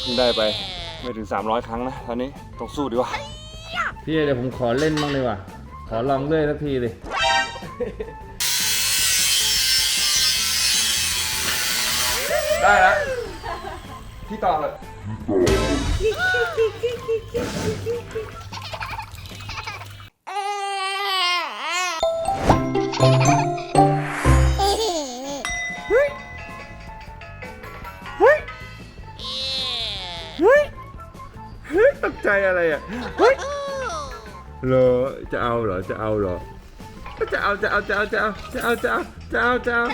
เพิ่งได้ไปไม่ถึง 300 ครั้งนะตอนนี้ต้องสู้ดีกว่าพี่เดี๋ยวผมขอเล่นบ้างเลยว่ะ ขอลองเลื่อยสักทีเลยได้แล้วพี่ต่อเลยเเหรอจะเอาเหรอจะเอาเหรอจะเอาจะเอาจะเอาจะเอาจะเอาจะเอาจะเอาจะเอา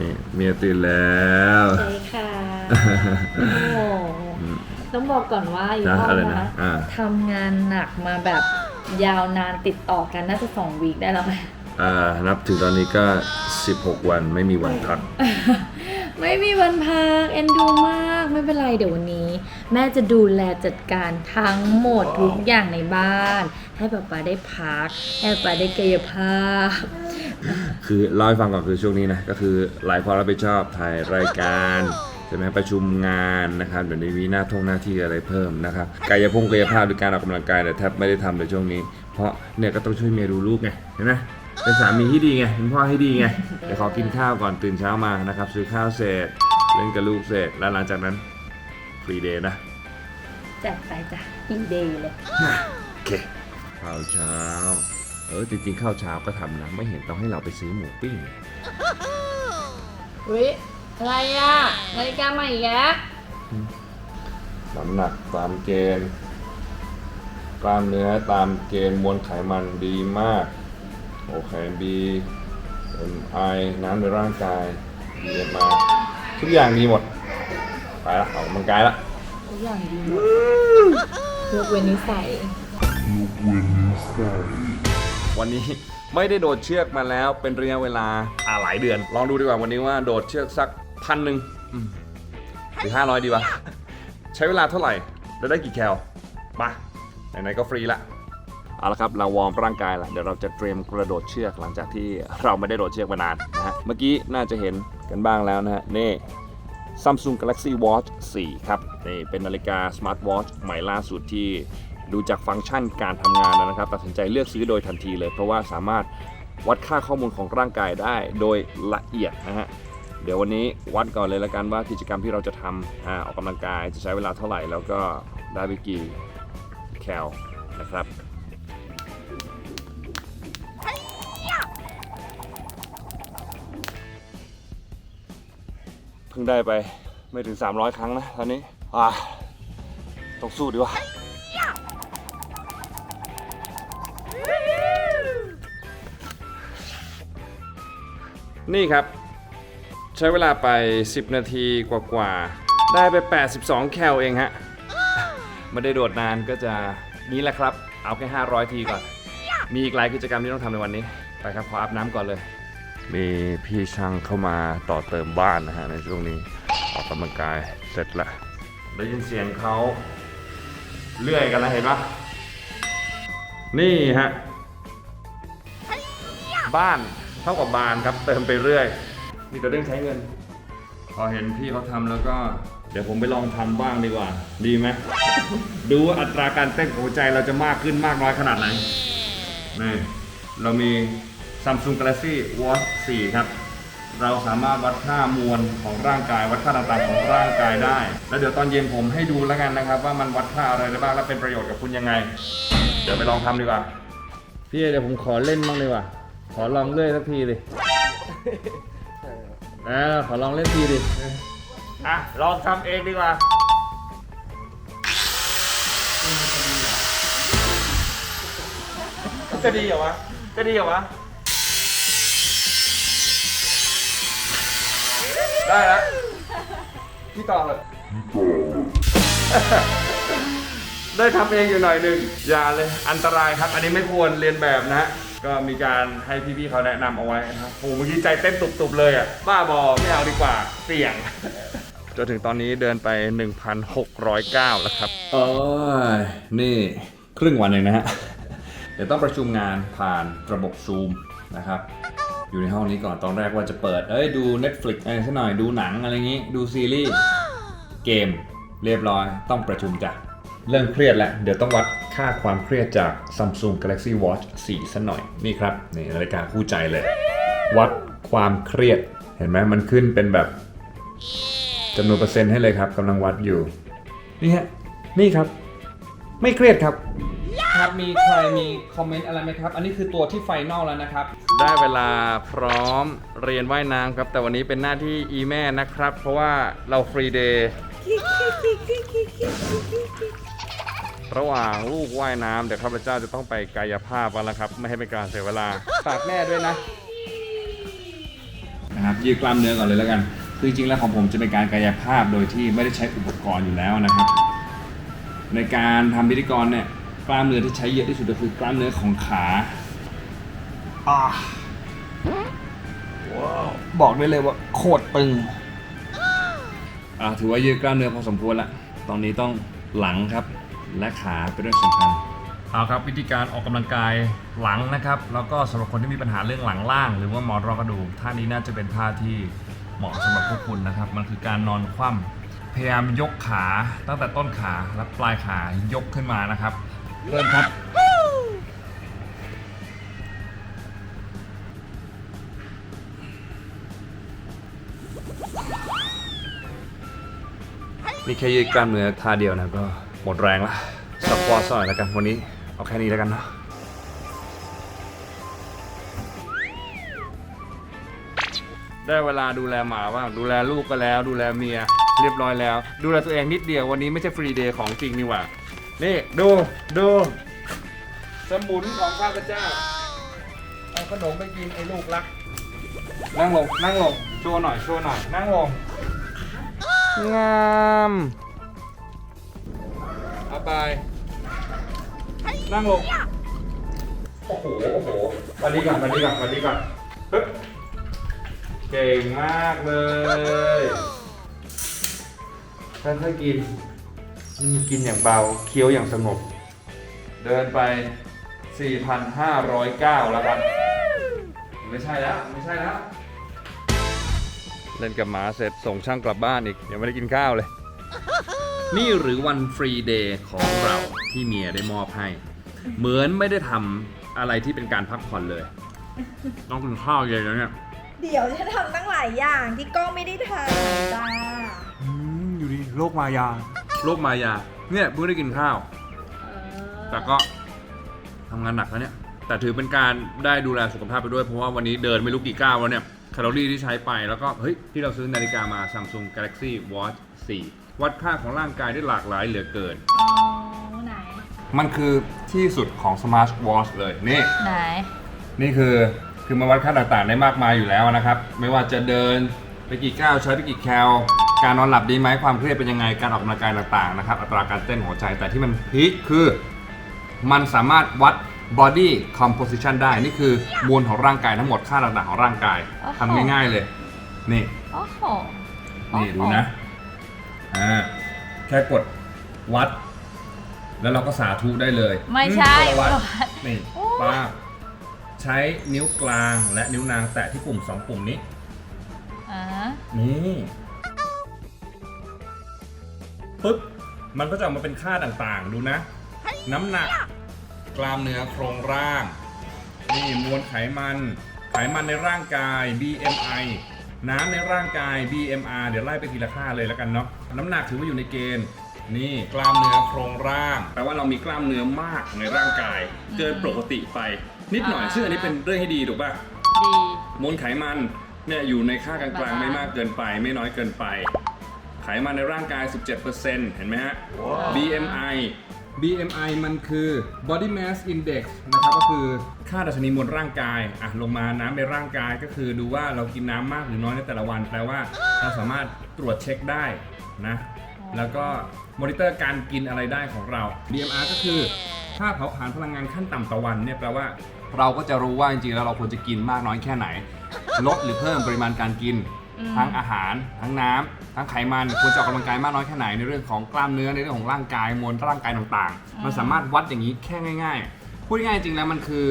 นี่เมียตื่นแล้วใช่ค่ะโอ้โหต้องบอกก่อนว่าอีนะพ่ออะไรนะนะทำงานหนักมาแบบยาวนานติดต่อกันน่าจะสองวีคได้แล้วไหมอ่านับถึงตอนนี้ก็ 16 วันไม่มีวันพัก ไม่มีวันพักเอ็นดูมากไม่เป็นไรเดี๋ยววันนี้ แม่จะดูแลจัดการทั้งหมดทุกอย่างในบ้าน ให้ป๊าป๊าได้พักให้ป๊าป๊าได้กายภาพ คือเล่าให้ฟังก่อนคือช่วงนี้นะก็คือหลายความรับผิดชอบถ่ายรายการใช่ไหมประชุมงานนะครับเดี๋ยวนี้มีหน้าท่งหน้าที่อะไรเพิ่มนะครับกายภงกายภาพหรือการออกกำลังกายเนี่ยแทบไม่ได้ทำในช่วงนี้ เพราะเนี่ยก็ต้องช่วยเมียดูลูกไงเห็นไหมเป็นสามีที่ดีไงเป็นพ่อให้ดีไงเดี๋ยวขอกินข้าวก่อนตื่นเช้ามานะครับซื้อข้าวเสร็จเล่นกับลูกเสร็จแล้วหลังจากนั้น ฟรีเดย์นะจัดไปจ้ะอีเดย์เลย โอเคข้าวเช้า เออจริงๆข้าวเช้าก็ทำนะ ไม่เห็นต้องให้เราไปซื้อหมูปิ้งวิอะไรอะนาฬิกาใหม่อีกแล้วน้ำหนักตามเกณฑ์กล้ามเนื้อตามเกณฑ์มวลไขมันดีมาก โอเคบีเอ็มไอน้ำในร่างกาย BMR ทุกอย่างดีหมด ไปละออกกำลังกายละทุกอย่างดีหมดยกเว้นนิสัยวันนี้ไม่ได้โดดเชือกมาแล้วเป็นระยะเวลาอ่าหลายเดือน ลองดูดีกว่าวันนี้ว่าโดดเชือกสักพันหนึ่งอืมหรือห้าร้อยดีวะ ใช้เวลาเท่าไหร่ แล้วได้กี่แคลมาไหนๆก็ฟรีละ เอาละครับ เราวอร์มร่างกายละเดี๋ยวเราจะเตรียมกระโดดเชือกหลังจากที่เราไม่ได้โดดเชือกมานานนะฮะ เมื่อกี้น่าจะเห็นกันบ้างแล้วนะฮะ นี่ Samsung Galaxy Watch 4 ครับนี่เป็นนาฬิกา Smart Watch ใหม่ล่าสุดที่ดูจากฟังก์ชันการทำงานแล้วนะครับ ตัดสินใจเลือกซื้อโดยทันทีเลย เพราะว่าสามารถวัดค่าข้อมูลของร่างกายได้โดยละเอียดนะฮะเดี๋ยววันนี้วัดก่อนเลยละกันว่ากิจกรรมที่เราจะทำอาออกกำลังกายจะใช้เวลาเท่าไหร่ แล้วก็ได้ไปกี่แคลนะครับ เพิ่งได้ไปไม่ถึง 300 ครั้งนะตอนนี้อ่าต้องสู้ดีกว่านี่ครับ ใช้เวลาไป 10 นาทีกว่าๆ ได้ไป 82 แคลเองฮะไม่ได้โดดนานก็จะนี้แหละครับ เอาแค่ 500 ทีก่อน มีอีกหลายกิจกรรมที่ต้องทำในวันนี้ ไปครับขออาบน้ำก่อนเลย มีพี่ช่างเข้ามาต่อเติมบ้านนะฮะในช่วงนี้ออกกำลังกายเสร็จแล้วได้ยินเสียงเขาเลื่อยกันแล้วเห็นปะนี่ฮะบ้านเท่ากับบานครับเติมไปเรื่อยมีแต่เรื่องใช้เงิน พอเห็นพี่เขาทำแล้วก็ เดี๋ยวผมไปลองทำบ้างดีกว่า ดีไหมดูว่าอัตราการเต้นของหัวใจเราจะมากขึ้นมากน้อยขนาดไหนนี่เรามี Samsung Galaxy Watch 4 ครับ เราสามารถวัดค่ามวลของร่างกาย วัดค่าต่างๆของร่างกายได้ แล้วเดี๋ยวตอนเย็นผมให้ดูแล้วกันนะครับ ว่ามันวัดค่าอะไรได้บ้างและเป็นประโยชน์กับคุณยังไง เดี๋ยวไปลองทำดีกว่า พี่เดี๋ยวผมขอเล่นบ้างดีกว่า ขอลองเลื่อยสักทีดิอ่าขอลองเล่นทีดิ อะ ลองทำเองดีกว่า จะดีเหรอวะ จะดีเหรอวะ ได้แล้วพี่ต่อเลยได้ทำเองอยู่หน่อยหนึ่งอย่าเลยอันตรายครับ อันนี้ไม่ควรเรียนแบบนะฮะก็มีการให้พี่ๆเขาแนะนำเอาไว้นะครับโอ้โหเมื่อกี้ใจเต้นตุบๆเลยอะบ้าบอไม่เอาดีกว่าเสี่ยงจนถึงตอนนี้เดินไป 1,609 แล้วครับโอ้ยนี่ครึ่งวันเองนะฮะ เดี๋ยวต้องประชุมงานผ่านระบบซูมนะครับ อยู่ในห้องนี้ก่อนตอนแรกว่าจะเปิด เอ้ยดู Netflix อะไรสักหน่อยดูหนังอะไรงี้ ดูซีรีส์เกมเรียบร้อยต้องประชุมจ้ะ เริ่มเครียดแล้ว เดี๋ยวต้องวัดค่าความเครียดจาก Samsung Galaxy Watch 4สักหน่อย นี่ครับ นี่นาฬิกาคู่ใจเลย วัดความเครียดเห็นไหมมันขึ้นเป็นแบบจำนวนเปอร์เซ็นต์ให้เลยครับกำลังวัดอยู่ นี่ฮะนี่ครับ ไม่เครียดครับ ครับมีใครมีคอมเมนต์อะไรไหมครับ อันนี้คือตัวที่ไฟนอลแล้วนะครับ ได้เวลาพร้อมเรียนว่ายน้ำครับ แต่วันนี้เป็นหน้าที่อีแม่นะครับ เพราะว่าเราฟรีเดย์ระหว่างลูกว่ายน้ำเดี๋ยวข้าพเจ้าจะต้องไปกายภาพกันแล้วครับ ไม่ให้เป็นการเสียเวลาฝากแม่ด้วยนะนะครับยืดกล้ามเนื้อก่อนเลยแล้วกัน คือจริงๆแล้วของผมจะเป็นการกายภาพโดยที่ไม่ได้ใช้อุปกรณ์อยู่แล้วนะครับ ในการทำพิธีกรเนี่ย กล้ามเนื้อที่ใช้เยอะที่สุดก็คือกล้ามเนื้อของขาอ่าว้าวบอกได้เลยว่าโคตรตึงอ่าถือว่ายืดกล้ามเนื้อพอสมควรละ ตอนนี้ต้องหลังครับ และขาเป็นเรื่องสำคัญเอาครับวิธีการออกกำลังกายหลังนะครับ แล้วก็สำหรับคนที่มีปัญหาเรื่องหลังล่าง หรือว่าหมอนรองกระดูกท่านี้น่าจะเป็นท่าที่เหมาะสำหรับพวกคุณนะครับ มันคือการนอนคว่ำพยายามยกขาตั้งแต่ต้นขาและปลายขายกขึ้นมานะครับ เริ่มครับนี่แค่ยืดกล้ามเนื้อท่าเดียวนะก็หมดแรงละสปอร์ตหน่อยแล้วกันวันนี้ เอาแค่นี้แล้วกันเนาะได้เวลาดูแลหมาบ้างดูแลลูกก็แล้ว ดูแลเมีย เรียบร้อยแล้ว ดูแลตัวเองนิดเดียววันนี้ไม่ใช่ฟรีเดย์ของจริงนี่หว่า นี่ดูดูสมุนของข้าพเจ้า เอาขนมไปกินไอ้ลูกรัก นั่งลง นั่งลง โชว์หน่อย โชว์หน่อย นั่งลง งามเอาไป นั่งลง โอ้โห โอ้โหวันนี้ก่อนวันนี้ก่อนวันนี้ก่อนปึ๊บเก่งมากเลยค่อยๆกินอืม กินอย่างเบาเคี้ยวอย่างสงบ เดินไป 4,509 แล้วครับ ไม่ใช่แล้ว ไม่ใช่แล้ว เล่นกับหมาเสร็จส่งช่างกลับบ้านอีก ยังไม่ได้กินข้าวเลย นี่หรือวันฟรีเดย์ของเราที่เมียได้มอบให้ เหมือนไม่ได้ทำอะไรที่เป็นการพักผ่อนเลย ต้องกินข้าวเย็นแล้วเนี่ย เดี๋ยวฉันทำตั้งหลายอย่างที่กล้องไม่ได้ถ่ายจ้าอยู่ดีโรคมายา โรคมายา เนี่ยเพิ่งได้กินข้าว แต่ก็ทำงานหนักแล้วเนี่ย แต่ถือเป็นการได้ดูแลสุขภาพไปด้วยเพราะว่าวันนี้เดินไม่รู้กี่ก้าวแล้วเนี่ยแคลอรี่ที่ใช้ไปแล้วก็เฮ้ยที่เราซื้อนาฬิกามา Samsung Galaxy Watch 4 วัดค่าของร่างกายได้หลากหลายเหลือเกินอ๋อไหน มันคือที่สุดของ Smart Watch เลยนี่ ไหน นี่คือคือมาวัดค่าต่างๆ ได้มากมายอยู่แล้วนะครับ ไม่ว่าจะเดินไปกี่ก้าวใช้ไปกี่แคล การนอนหลับดีไหมความเครียดเป็นยังไงการออกกำลังกายต่างๆนะครับอัตราการเต้นหัวใจแต่ที่มันพีคคือ มันสามารถวัด body composition ได้นี่คือมวลของร่างกายทั้งหมดค่าต่างๆของร่างกายโอ้โห ทำง่ายๆเลย นี่โอ้โหนี่ดูนะอ่าแค่กดวัด แล้วเราก็สาธุได้เลยไม่ใช่อืมคนละวัด วัด นี่โอ้ ป้าบใช้นิ้วกลางและนิ้วนางแตะที่ปุ่ม 2 ปุ่มนี้ อ่านี่ ปึ๊บมันก็จะออกมาเป็นค่าต่างๆ ดูนะ น้ำหนัก กล้ามเนื้อโครงร่าง นี่มวลไขมัน ไขมันในร่างกาย BMI น้ำในร่างกาย BMR เดี๋ยวไล่ไปทีละค่าเลยแล้วกันเนาะน้ำหนักถือว่าอยู่ในเกณฑ์ นี่กล้ามเนื้อโครงร่างแปลว่าเรามีกล้ามเนื้อมากในร่างกาย เกินปกติไป นิดหน่อยซึ่งอันนี้เป็นเรื่องให้ดีถูกป่ะดีมวลไขมันเนี่ยอยู่ในค่ากลางๆไม่มากเกินไป ไม่น้อยเกินไป ไขมันในร่างกาย 17%เห็นไหมฮะ BMI BMI มันคือ body mass index นะครับก็คือค่าดัชนีมวลร่างกายอะลงมาน้ำในร่างกายก็คือดูว่าเรากินน้ำมากหรือน้อยในแต่ละวัน แปลว่าเราสามารถตรวจเช็คได้นะ แล้วก็มอนิเตอร์การกินอะไรได้ของเรา BMR ก็คือค่าเผาผลาญพลังงานขั้นต่ำต่อวันเนี่ยแปลว่า เราก็จะรู้ว่าจริงๆแล้วเราควรจะกินมากน้อยแค่ไหน ลดหรือเพิ่มปริมาณการกิน ทั้งอาหาร ทั้งน้ำทั้งไขมันควรจะออกกำลังกายมากน้อยแค่ไหนในเรื่องของกล้ามเนื้อในเรื่องของร่างกายมวลร่างกายต่างๆ มันสามารถวัดอย่างนี้แค่ง่าย ๆ พูดง่ายๆจริงๆแล้วมันคือ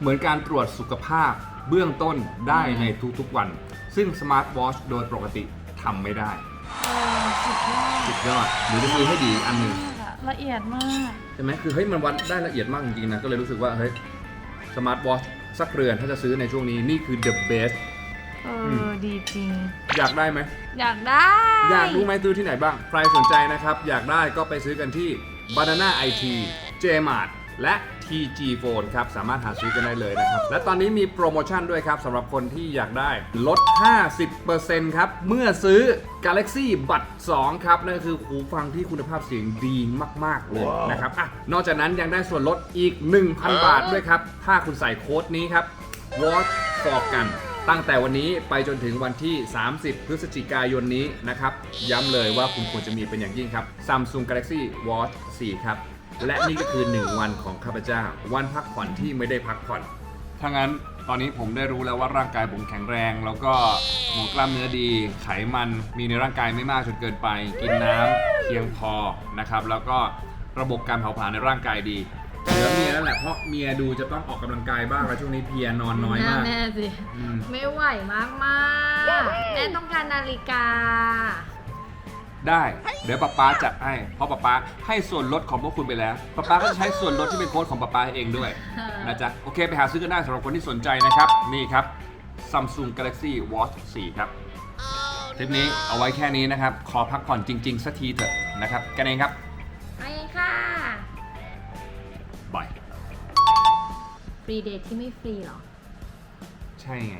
เหมือนการตรวจสุขภาพเบื้องต้นได้ในทุกๆวัน ซึ่งสมาร์ทวอชโดยปกติทำไม่ได้เออสุดยอดสุดยอดหรือจะซื้อให้ดีอีกอันหนึ่งละเอียดมาก ใช่ไหมคือเฮ้ยมันวัดได้ละเอียดมากจริงๆนะ ก็เลยรู้สึกว่าเฮ้ยสมาร์ทวอชสักเรือนถ้าจะซื้อในช่วงนี้นี่คือ the best เออือมดีจริง อยากได้ไหม อยากได้ อยากรู้ไหมซื้อที่ไหนบ้าง ใครสนใจนะครับ อยากได้ก็ไปซื้อกันที่ Banana IT Jmart และ TG Phone ครับ สามารถหาซื้อกันได้เลยนะครับ และตอนนี้มีโปรโมชั่นด้วยครับสำหรับคนที่อยากได้ลด 50%ครับ เมื่อซื้อ Galaxy Buds 2ครับ นั่นก็คือหูฟังที่คุณภาพเสียงดีมาก ๆ เลยนะครับอะนอกจากนั้นยังได้ส่วนลดอีก 1,000 บาทด้วยครับ ถ้าคุณใส่โค้ดนี้ครับ Watch for กัน ตั้งแต่วันนี้ไปจนถึงวันที่ 30 พฤศจิกายนนี้นะครับ ย้ำเลยว่าคุณควรจะมีเป็นอย่างยิ่งครับ Samsung Galaxy Watch 4 ครับ และนี่ก็คือ 1 วันของข้าพเจ้า วันพักผ่อนที่ไม่ได้พักผ่อนถ้างั้นตอนนี้ผมได้รู้แล้วว่าร่างกายผมแข็งแรง แล้วก็หมอกล้ามเนื้อดี ไขมันมีในร่างกายไม่มากจนเกินไป กินน้ำเพียงพอนะครับ แล้วก็ระบบการเผาผลาญในร่างกายดี เหลือเมียนั่นแหละเพราะเมียดูจะต้องออกกำลังกายบ้างแล้วช่วงนี้เพลียนอนน้อยมากแม่สิ อืมไม่ไหวมากมากๆแม่ต้องการนาฬิกา ได้ เดี๋ยวป๊าป๊าจัดให้ เพราะป๊าป๊าให้ส่วนลดของพวกคุณไปแล้วป๊าป๊าก็จะใช้ส่วนลดที่เป็นโค้ดของป๊าป๊าเองด้วย นะจ๊ะ โอเคไปหาซื้อกันได้สำหรับคนที่สนใจนะครับ นี่ครับ Samsung Galaxy Watch 4 ครับ คลิปนี้เอาไว้แค่นี้นะครับ ขอพักผ่อนจริง ๆ สักทีเถอะนะครับ กันเองครับ ฟรีเดทที่ไม่ฟรีเหรอ ใช่ไง